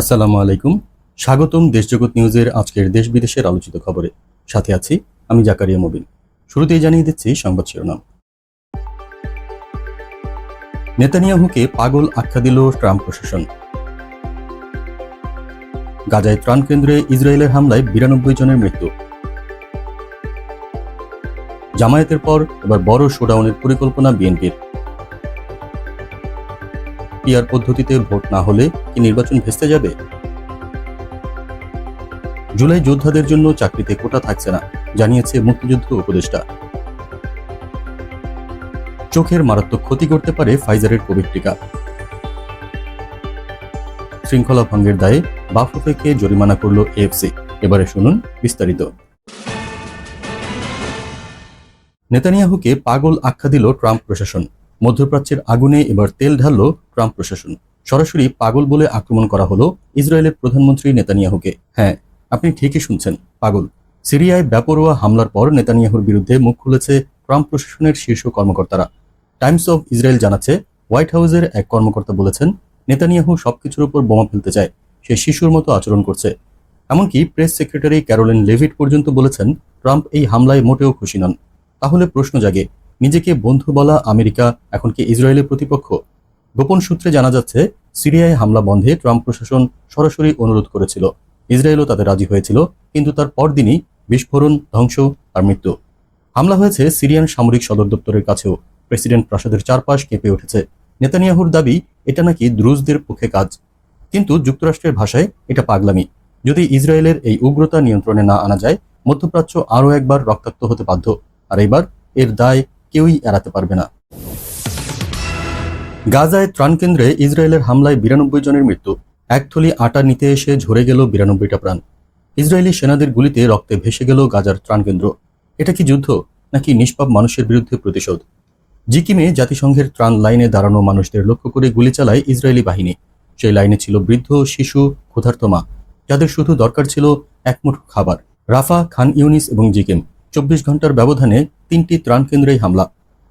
আসসালামু আলাইকুম। স্বাগতম দেশজগৎ নিউজের আজকের দেশ বিদেশের আলোচিত খবরে। সাথে আছি আমি জাকারিয়া মবিন। শুরুতেই জানিয়ে দিচ্ছি সংবাদ শিরোনাম। নেতানিয়াহুকে পাগল আখ্যা দিল ট্রাম্প প্রশাসন। গাজায় ত্রাণ কেন্দ্রে ইসরায়েলের হামলায় বিরানব্বই জনের মৃত্যু। জামায়াতের পর এবার বড় শোডাউনের পরিকল্পনা বিএনপির। পিআর পদ্ধতিতে ভোট না হলে কি নির্বাচন ভেস্তে যাবে? জুলাই যোদ্ধাদের জন্য চাকরিতে কোটা থাকছে না, জানিয়েছে মুক্তিযুদ্ধ উপদেষ্টা। চোখের মারাত্মক ক্ষতি করতে পারে ফাইজারের কোভিড টিকা। শৃঙ্খলা ভঙ্গের দায়ে বাফুফেকে জরিমানা করল এফসি এবারে শুনুন বিস্তারিত। নেতানিয়াহুকে পাগল আখ্যা দিল ট্রাম্প প্রশাসন। মধ্যপ্রাচ্যের আগুনে এবার তেল ঢালল ট্রাম্প প্রশাসন। সরাসরি পাগল বলে আক্রমণ করা হলো ইসরায়েলের প্রধানমন্ত্রী নেতানিয়াহুকে। হ্যাঁ আপনি ঠিকই শুনছেন, পাগল। সিরিয়ায় ব্যাপরোয়া হামলার পর নেতানিয়াহুর বিরুদ্ধে মুখ খুলেছে ট্রাম্প প্রশাসনের শীর্ষ কর্মকর্তারা। টাইমস অফ ইসরায়েল জানাচ্ছে, হোয়াইট হাউসের এক কর্মকর্তা বলেছেন, নেতানিয়াহু সবকিছুর উপর বোমা ফেলতে চায়, সে শিশুর মতো আচরণ করছে। এমনকি প্রেস সেক্রেটারি ক্যারোলিন লেভিট পর্যন্ত বলেছেন, ট্রাম্প এই হামলায় মোটেও খুশি নন। তাহলে প্রশ্ন জাগে নিজেকে বন্ধু বলা আমেরিকা, এখন কি ইসরায়েলের প্রতিপক্ষ? গোপন সূত্রে জানা যাচ্ছে, সিরিয়ায় হামলা বন্ধে ট্রাম্প প্রশাসন সরাসরি অনুরোধ করেছিল। ইসরায়েলও তাতে রাজি হয়েছিল, কিন্তু তার পরদিনই বিস্ফোরণ, ধ্বংস আর মৃত্যু। হামলা হয়েছে সিরিয়ান সামরিক সদর দপ্তরের কাছেও। প্রেসিডেন্ট প্রাসাদের চারপাশ কেঁপে উঠেছে। নেতানিয়াহুর দাবি, এটা নাকি দ্রুজদের পক্ষে কাজ। কিন্তু যুক্তরাষ্ট্রের ভাষায় এটা পাগলামি। যদি ইসরায়েলের এই উগ্রতা নিয়ন্ত্রণে না আনা যায়, মধ্যপ্রাচ্য আরও একবার রক্তাক্ত হতে বাধ্য। আর এবার এর দায় কেউই এড়াতে পারবে না। গাজায় ত্রাণ কেন্দ্রে ইসরায়েলের হামলায় বিরানব্বই জনের মৃত্যু। এক থলি আটা নিতে এসে ঝরে গেল বিরানব্বইটা প্রাণ। ইসরায়েলি সেনাদের গুলিতে রক্তে ভেসে গেল গাজার ত্রাণ কেন্দ্র। এটা কি যুদ্ধ, নাকি নিষ্পাপ মানুষের বিরুদ্ধে প্রতিশোধ? জিকিমে জাতিসংঘের ত্রাণ লাইনে দাঁড়ানো মানুষদের লক্ষ্য করে গুলি চালায় ইসরায়েলি বাহিনী। সেই লাইনে ছিল বৃদ্ধ, শিশু, ক্ষুধার্ত মা। যাদের শুধু দরকার ছিল একমুঠো খাবার। রাফা, খান ইউনিস এবং জিকিম। চব্বিশ ঘণ্টার ব্যবধানে তিনটি ত্রাণ কেন্দ্রেই হামলা।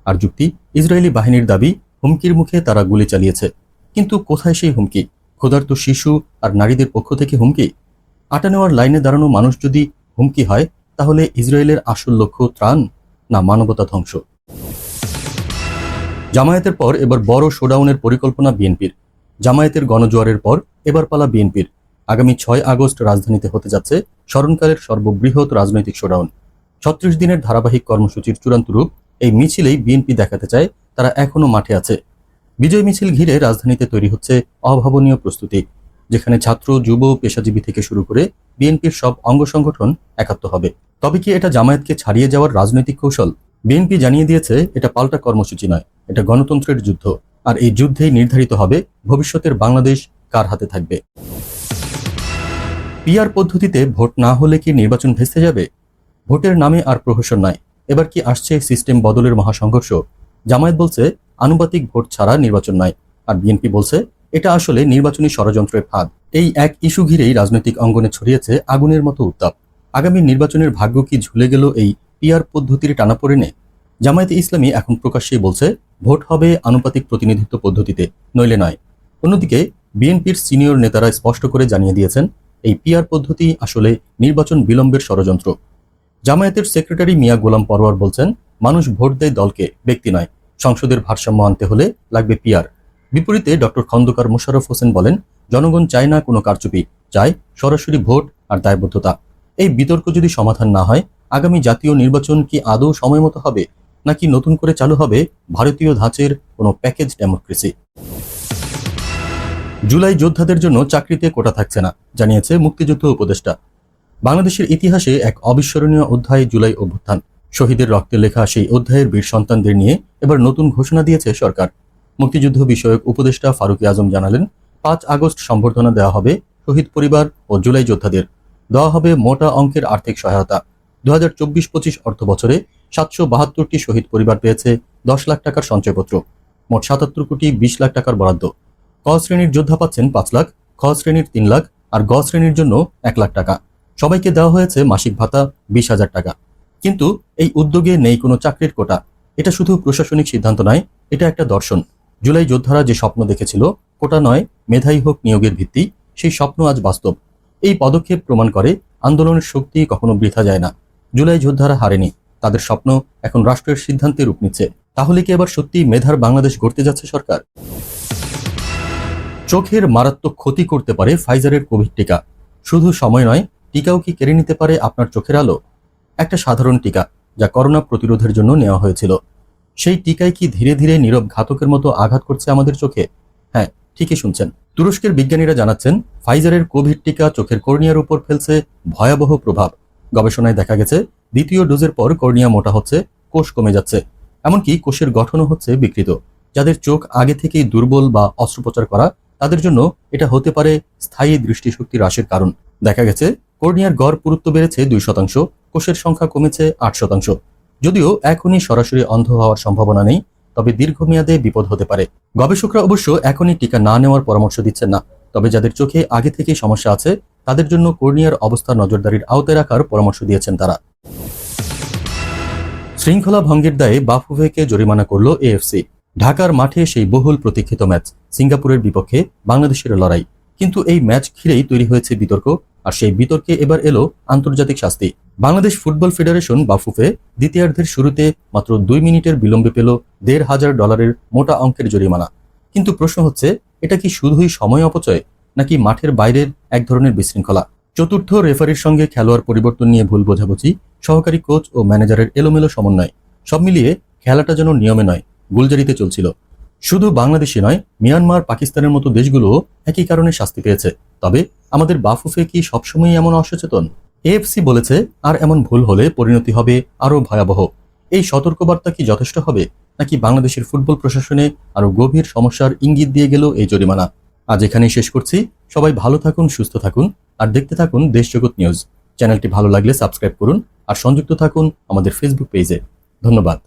আর যুক্তি, ইসরায়েলি বাহিনীর দাবি, হুমকির মুখে তারা গুলি চালিয়েছে। কিন্তু কোথায় সেই হুমকি? ক্ষুধার্ত শিশু আর নারীদের পক্ষ থেকে হুমকি? আটা নেওয়ার লাইনে দাঁড়ানো মানুষ যদি হুমকি হয়, তাহলে ইসরায়েলের আসল লক্ষ্য ত্রাণ না মানবতা ধ্বংস? জামায়াতের পর এবার বড় শোডাউনের পরিকল্পনা বিএনপির। জামায়াতের গণজোয়ারের পর এবার পালা বিএনপির। আগামী ছয় আগস্ট রাজধানীতে হতে যাচ্ছে স্মরণকালের সর্ববৃহৎ রাজনৈতিক শোডাউন। ছত্রিশ দিনের ধারাবাহিক কর্মসূচির চূড়ান্ত রূপ এই মিছিলেই বিএনপি দেখাতে চায়, তারা এখনও মাঠে আছে। বিজয় মিছিল ঘিরে রাজধানীতে তৈরি হচ্ছে অভাবনীয় প্রস্তুতি, যেখানে ছাত্র যুব পেশাজীবী থেকে শুরু করে বিএনপির সব অঙ্গ সংগঠন একাত্ম হবে। তবে কি এটা জামায়াতকে ছাড়িয়ে যাওয়ার রাজনৈতিক কৌশল? বিএনপি জানিয়ে দিয়েছে, এটা পাল্টা কর্মসূচি নয়, এটা গণতন্ত্রের যুদ্ধ, আর এই যুদ্ধেই নির্ধারিত হবে ভবিষ্যতের বাংলাদেশ কার হাতে থাকবে। পিআর পদ্ধতিতে ভোট না হলে কি নির্বাচন ভেস্তে যাবে? ভোটের নামে আর প্রহসন নাই। এবার কি আসছে সিস্টেম বদলের মহাসংঘর্ষ? জামায়াত বলছে, আনুপাতিক ভোট ছাড়া নির্বাচন নাই। আর বিএনপি বলছে, এটা আসলে নির্বাচনী ষড়যন্ত্রের ফাঁদ। এই এক ইস্যু ঘিরেই রাজনৈতিক অঙ্গনে ছড়িয়েছে আগুনের মতো উত্তাপ। আগামী নির্বাচনের ভাগ্য কি ঝুলে গেল এই পিআর পদ্ধতির টানাপোড়েনে? জামায়াতে ইসলামী এখন প্রকাশ্যেই বলছে, ভোট হবে আনুপাতিক প্রতিনিধিত্ব পদ্ধতিতে, নইলে নয়। অন্যদিকে, বিএনপির সিনিয়র নেতারা স্পষ্ট করে জানিয়ে দিয়েছেন, এই পিআর পদ্ধতি আসলে নির্বাচন বিলম্বের ষড়যন্ত্র। জামায়াতের সেক্রেটারি মিয়া গোলাম পরোয়ার বলছেন, মানুষ ভোট দেয় দলকে, ব্যক্তি নয়। সংসদের ভারসাম্য আনতে হলে লাগবে পিআর। বিপরীতে ডক্টর খন্দকার মোশাররফ হোসেন বলেন, জনগণ চায় না কোনো কারচুপি, চায় সরাসরি ভোট আর দায়বদ্ধতা। এই বিতর্ক যদি সমাধান না হয়, আগামী জাতীয় নির্বাচন কি আদৌ সময় মতো হবে, নাকি নতুন করে চালু হবে ভারতীয় ধাঁচের কোনো প্যাকেজ ডেমোক্রেসি? জুলাই যোদ্ধাদের জন্য চাকরিতে কোটা থাকছে না, জানিয়েছে মুক্তিযুদ্ধ উপদেষ্টা। বাংলাদেশের ইতিহাসে এক অবিস্মরণীয় অধ্যায় জুলাই অভ্যুত্থান। শহীদের রক্তে লেখা সেই অধ্যায়ের বীর সন্তানদের নিয়ে এবার নতুন ঘোষণা দিয়েছে সরকার। মুক্তিযুদ্ধ বিষয়ক উপদেষ্টা ফারুকি আজম জানালেন, পাঁচ আগস্ট সম্বর্ধনা দেওয়া হবে শহীদ পরিবার ও জুলাই যোদ্ধাদের। দেওয়া হবে মোটা অঙ্কের আর্থিক সহায়তা। দু হাজার চব্বিশ পঁচিশ অর্থ বছরে সাতশো বাহাত্তরটি শহীদ পরিবার পেয়েছে দশ লাখ টাকার সঞ্চয়পত্র। মোট সাতাত্তর কোটি বিশ লাখ টাকার বরাদ্দ। ক শ্রেণির যোদ্ধা পাচ্ছেন পাঁচ লাখ, খ শ্রেণির তিন লাখ, আর গ শ্রেণির জন্য এক লাখ টাকা। সবাইকে দেওয়া হয়েছে মাসিক ভাতা বিশ হাজার টাকা। কিন্তু এই উদ্যোগে নেই কোনো চাকরির কোটা। এটা শুধু প্রশাসনিক সিদ্ধান্ত নয়, এটা একটা দর্শন। জুলাই যোদ্ধারা যে স্বপ্ন দেখেছিল, কোটা নয়, মেধাই হোক নিয়োগের ভিত্তি, সেই স্বপ্ন আজ বাস্তব। এই পদক্ষেপ প্রমাণ করে আন্দোলনের শক্তি কখনো বৃথা যায় না। জুলাই যোদ্ধারা হারেনি, তাদের স্বপ্ন এখন রাষ্ট্রের সিদ্ধান্তে রূপ নিচ্ছে। তাহলে কি এবার সত্যি মেধার বাংলাদেশ গড়তে যাচ্ছে সরকার? চোখের মারাত্মক ক্ষতি করতে পারে ফাইজারের কোভিড টিকা। শুধু সময় নয় টিকাও কি কেড়ে নিতে পারে আপনার চোখের আলো? একটা সাধারণ টিকা, যা করোনা প্রতিরোধের জন্য নেওয়া হয়েছিল। সেই টিকায় কি ধীরে ধীরে নীরব ঘাতকের মতো আঘাত করছে আমাদের চোখে? হ্যাঁ ঠিকই শুনছেন। তুরস্কের বিজ্ঞানীরা জানাচ্ছেন, ফাইজারের কোভিড টিকা চোখের কর্নিয়ার উপর ফেলছে ভয়াবহ প্রভাব। গবেষণায় দেখা গেছে, দ্বিতীয় ডোজের পর কর্নিয়া মোটা হচ্ছে, কোষ কমে যাচ্ছে। এমনকি কোষের গঠনও হচ্ছে বিকৃত। যাদের চোখ আগে থেকেই দুর্বল বা অস্ত্রোপচার করা, তাদের জন্য এটা হতে পারে স্থায়ী দৃষ্টিশক্তি হ্রাসের কারণ। দেখা গেছে, কর্নিয়ার গড় পুরুত্ব বেড়েছে দুই শতাংশ, কোষের সংখ্যা কমেছে আট শতাংশ। যদিও এখনই সরাসরি অন্ধ হওয়ার সম্ভাবনা নেই, তবে দীর্ঘমেয়াদে বিপদ হতে পারে। গবেষকরা অবশ্য এখনই টিকা না নেওয়ার পরামর্শ দিচ্ছেন না, তবে যাদের চোখে আগে থেকেই সমস্যা আছে, তাদের জন্য কর্নিয়ার অবস্থা নজরদারির আওতায় রাখার পরামর্শ দিয়েছেন তারা। শৃঙ্খলা ভঙ্গের দায়ে বাফুভেকে জরিমানা করল এএফসি। ঢাকার মাঠে সেই বহুল প্রতীক্ষিত ম্যাচ, সিঙ্গাপুরের বিপক্ষে বাংলাদেশের লড়াই। কিন্তু এই ম্যাচ ঘিরেই তৈরি হয়েছে বিতর্ক, আর সেই বিতর্কে এবার এলো আন্তর্জাতিক শাস্তি। বাংলাদেশ ফুটবল ফেডারেশন, বাফুফে, দ্বিতীয়ার্ধের শুরুতে মাত্র দুই মিনিটের বিলম্বে পেল দেড় হাজার ডলারের মোটা অঙ্কের জরিমানা। কিন্তু প্রশ্ন হচ্ছে, এটা কি শুধুই সময় অপচয়, নাকি মাঠের বাইরের এক ধরনের বিশৃঙ্খলা? চতুর্থ রেফারির সঙ্গে খেলোয়াড় পরিবর্তন নিয়ে ভুল বোঝাবুঝি, সহকারী কোচ ও ম্যানেজারের এলোমেলো সমন্বয়, সব মিলিয়ে খেলাটা যেন নিয়মে নয়, গুলজারিতে চলছিল। শুধু বাংলাদেশই নয়, মিয়ানমার, পাকিস্তানের মতো দেশগুলোও একই কারণে শাস্তি পেয়েছে। তবে আমাদের বাফুফে কি সবসময় এমন অসচেতন? এএফসি বলেছে, আর এমন ভুল হলে পরিণতি হবে আরও ভয়াবহ। এই সতর্কবার্তা কি যথেষ্ট হবে, নাকি বাংলাদেশের ফুটবল প্রশাসনে আরও গভীর সমস্যার ইঙ্গিত দিয়ে গেল এই জরিমানা? আজ এখানেই শেষ করছি। সবাই ভালো থাকুন, সুস্থ থাকুন, আর দেখতে থাকুন দেশজগৎ নিউজ। চ্যানেলটি ভালো লাগলে সাবস্ক্রাইব করুন, আর সংযুক্ত থাকুন আমাদের ফেসবুক পেজে। ধন্যবাদ।